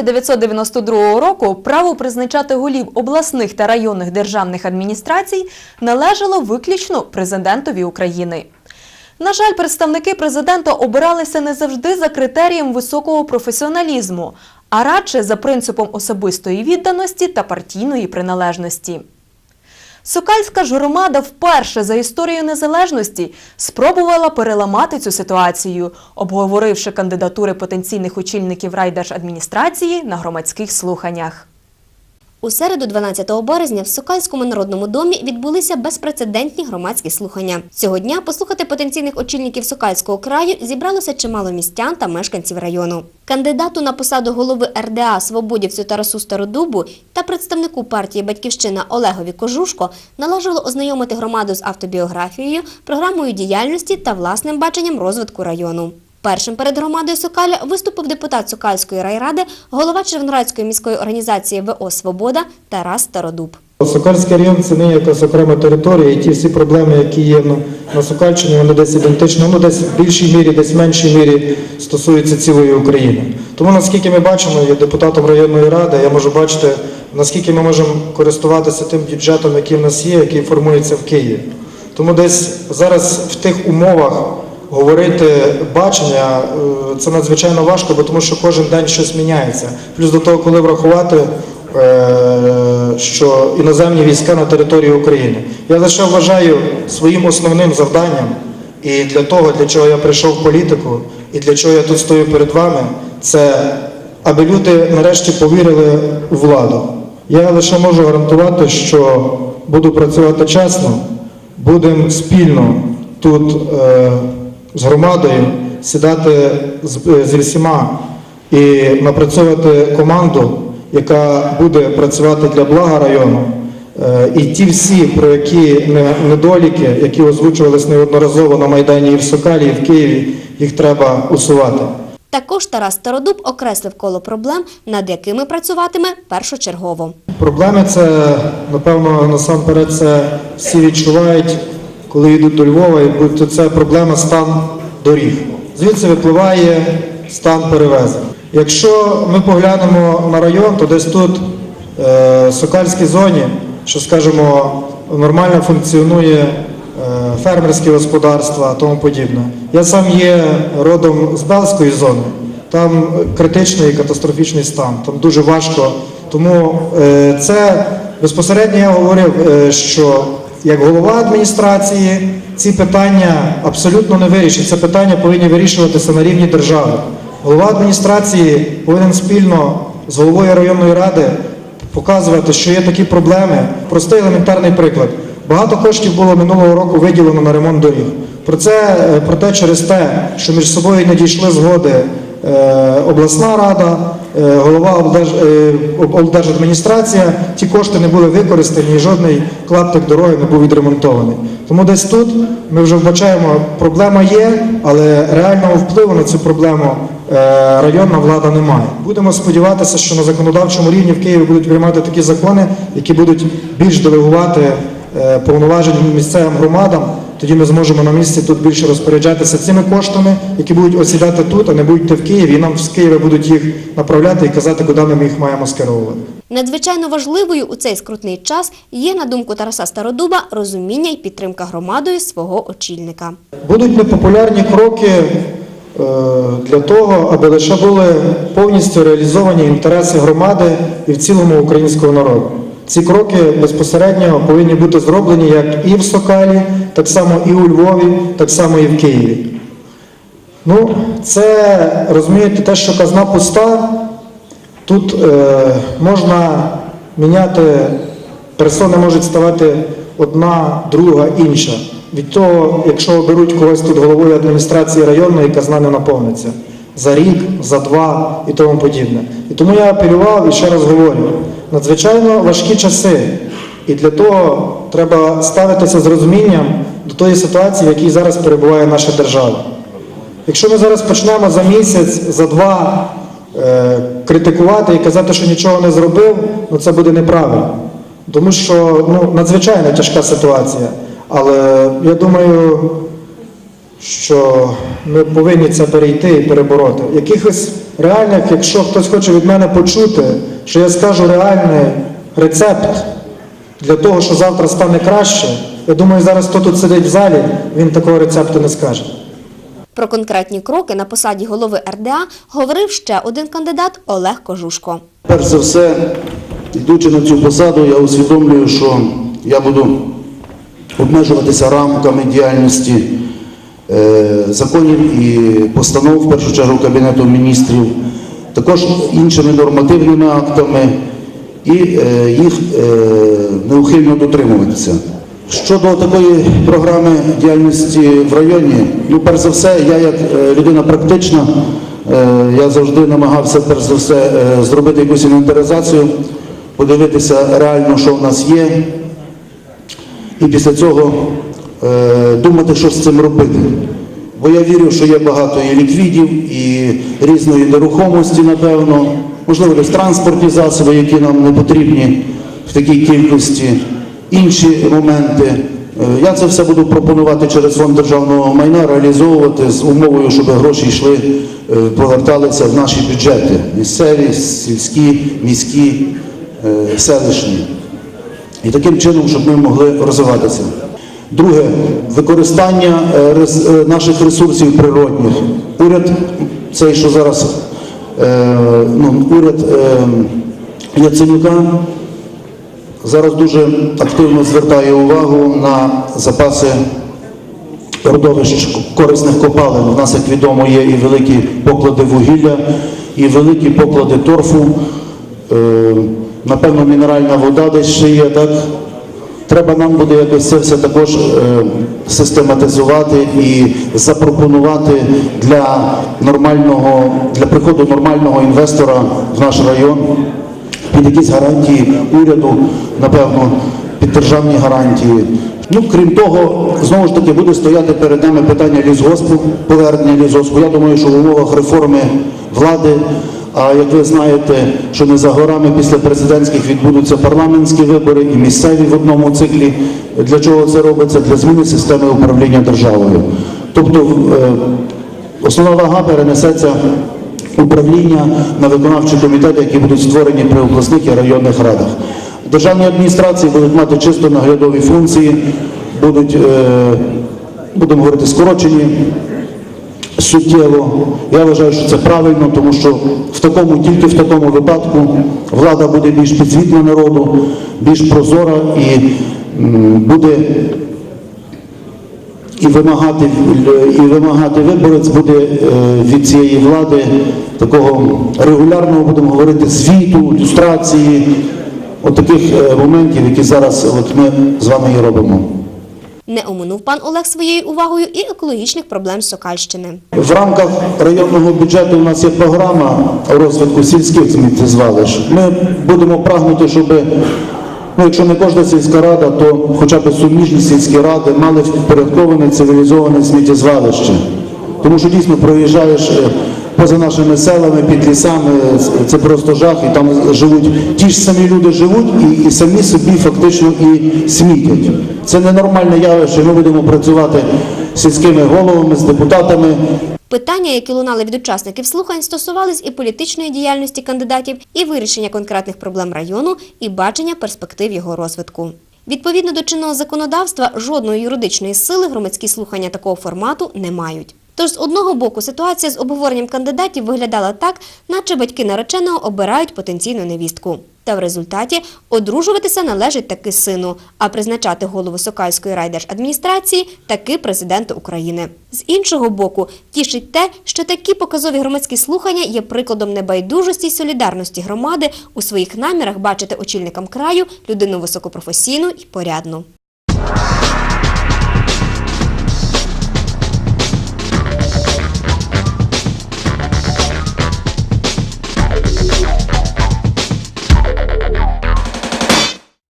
1992 року право призначати голів обласних та районних державних адміністрацій належало виключно президентові України. На жаль, представники президента обиралися не завжди за критерієм високого професіоналізму, а радше за принципом особистої відданості та партійної приналежності. Сокальська ж громада вперше за історію незалежності спробувала переламати цю ситуацію, обговоривши кандидатури потенційних очільників райдержадміністрації на громадських слуханнях. У середу, 12 березня, в Сокальському народному домі відбулися безпрецедентні громадські слухання. Цього дня послухати потенційних очільників Сокальського краю зібралося чимало містян та мешканців району. Кандидату на посаду голови РДА Свободівцю Тарасу Стародубу та представнику партії Батьківщина Олегові Кожушко належало ознайомити громаду з автобіографією, програмою діяльності та власним баченням розвитку району. Першим перед громадою Сокаля виступив депутат Сокальської райради, голова Червоноградської міської організації ВО Свобода Тарас Стародуб. Сокальський район це не якась окрема територія, і ті всі проблеми, які є на, на Сокальщині, вони десь ідентичні, ну десь в більшій мірі, десь в меншій мірі стосуються цілої України. Тому наскільки ми бачимо, я депутатом районної ради, я можу бачити, наскільки ми можемо користуватися тим бюджетом, який в нас є, який формується в Києві. Тому десь зараз в тих умовах говорити бачення е, це надзвичайно важко, бо тому що кожен день щось міняється. Плюс до того, коли врахувати, е, що іноземні війська на території України. Я лише вважаю своїм основним завданням і для того, для чого я прийшов в політику, і для чого я тут стою перед вами, це аби люди нарешті повірили у владу. Я лише можу гарантувати, що буду працювати чесно, будемо спільно тут е, з громадою сідати з, зі всіма і напрацьовувати команду, яка буде працювати для блага району. Е, І ті всі, про які не- недоліки, які озвучувались неодноразово на Майдані і в Сокалі, і в Києві, їх треба усувати. Також Тарас Стародуб окреслив коло проблем, над якими працюватиме першочергово. Проблеми це, напевно, насамперед це всі відчувають, коли йдуть до Львова, будь-то це проблема стан доріг. Звідси випливає стан перевезень. Якщо ми поглянемо на район, то десь тут, е, в Сокальській зоні, що скажімо, нормально функціонує е, фермерські господарства, тому подібне. Я сам є родом з Белської зони. Там критичний катастрофічний стан, там дуже важко. Тому е, це безпосередньо я говорив, що як голова адміністрації ці питання абсолютно не вирішить. Це питання повинні вирішуватися на рівні держави. Голова адміністрації повинен спільно з головою районної ради показувати, що є такі проблеми. Простий елементарний приклад. Багато коштів було минулого року виділено на ремонт доріг. Про це е, проте через те, що між собою не дійшли згоди обласна рада, е, голова е, облдержадміністрація, ті кошти не були використані, і жодний клаптик дороги не був відремонтований. Тому десь тут ми вже вбачаємо, проблема є, але реального впливу на цю проблему е, районна влада не має. Будемо сподіватися, що на законодавчому рівні в Києві будуть приймати такі закони, які будуть більш делегувати е, повноважень місцевим громадам. Тоді ми зможемо на місці тут більше розпоряджатися цими коштами, які будуть осідати тут, а не будуть в Києві, і нам з Києва будуть їх направляти і казати, куди ми їх маємо скеровувати. Надзвичайно важливою у цей скрутний час є, на думку Тараса Стародуба, розуміння і підтримка громадою свого очільника. Будуть непопулярні кроки е, для того, аби лише були повністю реалізовані інтереси громади і в цілому українського народу. Ці кроки безпосередньо повинні бути зроблені як і в Сокалі, так само і у Львові, так само і в Києві. Ну, це розумієте, те, що казна пуста, тут е, можна міняти, персони можуть ставати одна, друга, інша. Від того, якщо оберуть когось тут головою адміністрації районної, казна не наповниться за рік, за два і тому подібне. І тому я апелював і ще раз говорю: надзвичайно важкі часи. І для того треба ставитися з розумінням до тої ситуації, в якій зараз перебуває наша держава. Якщо ми зараз почнемо за місяць, за два е, критикувати і казати, що нічого не зробив, ну це буде неправильно. Тому що ну, надзвичайно тяжка ситуація. Але я думаю, що ми повинні це перейти і перебороти. Якихось реальних, якщо хтось хоче від мене почути, що я скажу реальний рецепт для того, що завтра стане краще, я думаю, зараз хто тут сидить в залі, він такого рецепту не скаже. Про конкретні кроки на посаді голови РДА говорив ще один кандидат Олег Кожушко. Перш за все, йдучи на цю посаду, я усвідомлюю, що я буду обмежуватися рамками діяльності е, законів і постанов, в першу чергу Кабінету міністрів, також іншими нормативними актами і е, їх е, неухильно дотримуватися. Щодо такої програми діяльності в районі, ну, перш за все, я як е, людина практична, я завжди намагався перш за все зробити якусь інвентаризацію, подивитися реально, що в нас є, і після цього думати, що з цим робити. Бо я вірю, що є багато і ліквідів, і різної нерухомості, напевно, можливо, десь транспортні засоби, які нам не потрібні в такій кількості, інші моменти. Е, Я це все буду пропонувати через фонд державного майна реалізовувати з умовою, щоб гроші йшли, е, поверталися в наші бюджети місцеві, сільські, міські, е, селищні. І таким чином, щоб ми могли розвиватися. Друге, використання наших ресурсів природних. Уряд, цей, що зараз ну, уряд е, Яценюка зараз дуже активно звертає увагу на запаси родовищ корисних копалин. У нас, як відомо, є і великі поклади вугілля, і великі поклади торфу. Е, Напевно, мінеральна вода десь ще є, так? Треба нам буде якось це все також е, систематизувати і запропонувати для нормального, для приходу нормального інвестора в наш район під якісь гарантії уряду, напевно, під державні гарантії. Ну, крім того, знову ж таки буде стояти перед нами питання лісгоспу, повернення лісгоспу. Я думаю, що в умовах реформи влади, а як ви знаєте, що не за горами після президентських відбудуться парламентські вибори і місцеві в одному циклі. Для чого це робиться? Для зміни системи управління державою. Тобто е, Основна вага перенесеться управління на виконавчі комітети, які будуть створені при обласних і районних радах. Державні адміністрації будуть мати чисто наглядові функції, будуть, е, будемо говорити, скорочені суттєво. Я вважаю, що це правильно, тому що в такому, тільки в такому випадку влада буде більш підзвітна народу, більш прозора і буде і вимагати, і вимагати виборець буде е, від цієї влади такого регулярного, будемо говорити, звіту, люстрації, от таких е, моментів, які зараз от ми з вами і робимо. Не оминув пан Олег своєю увагою і екологічних проблем Сокальщини. В рамках районного бюджету у нас є програма розвитку сільських сміттєзвалищ. Ми будемо прагнути, щоб, ну, якщо не кожна сільська рада, то хоча б суміжні сільські ради мали впорядковане цивілізоване сміттєзвалище. Тому що дійсно проїжджаєш е, поза нашими селами, під лісами, це просто жах, і там живуть ті ж самі люди живуть і, і самі собі фактично і смітять. Це ненормальне явище. Ми будемо працювати з сільськими головами, з депутатами. Питання, які лунали від учасників слухань, стосувались і політичної діяльності кандидатів, і вирішення конкретних проблем району, і бачення перспектив його розвитку. Відповідно до чинного законодавства, жодної юридичної сили громадські слухання такого формату не мають. Тож з одного боку ситуація з обговоренням кандидатів виглядала так, наче батьки нареченого обирають потенційну невістку. Та в результаті одружуватися належить таки сину, а призначати голову Сокальської райдержадміністрації таки президенту України. З іншого боку, тішить те, що такі показові громадські слухання є прикладом небайдужості й солідарності громади у своїх намірах бачити очільникам краю людину високопрофесійну і порядну.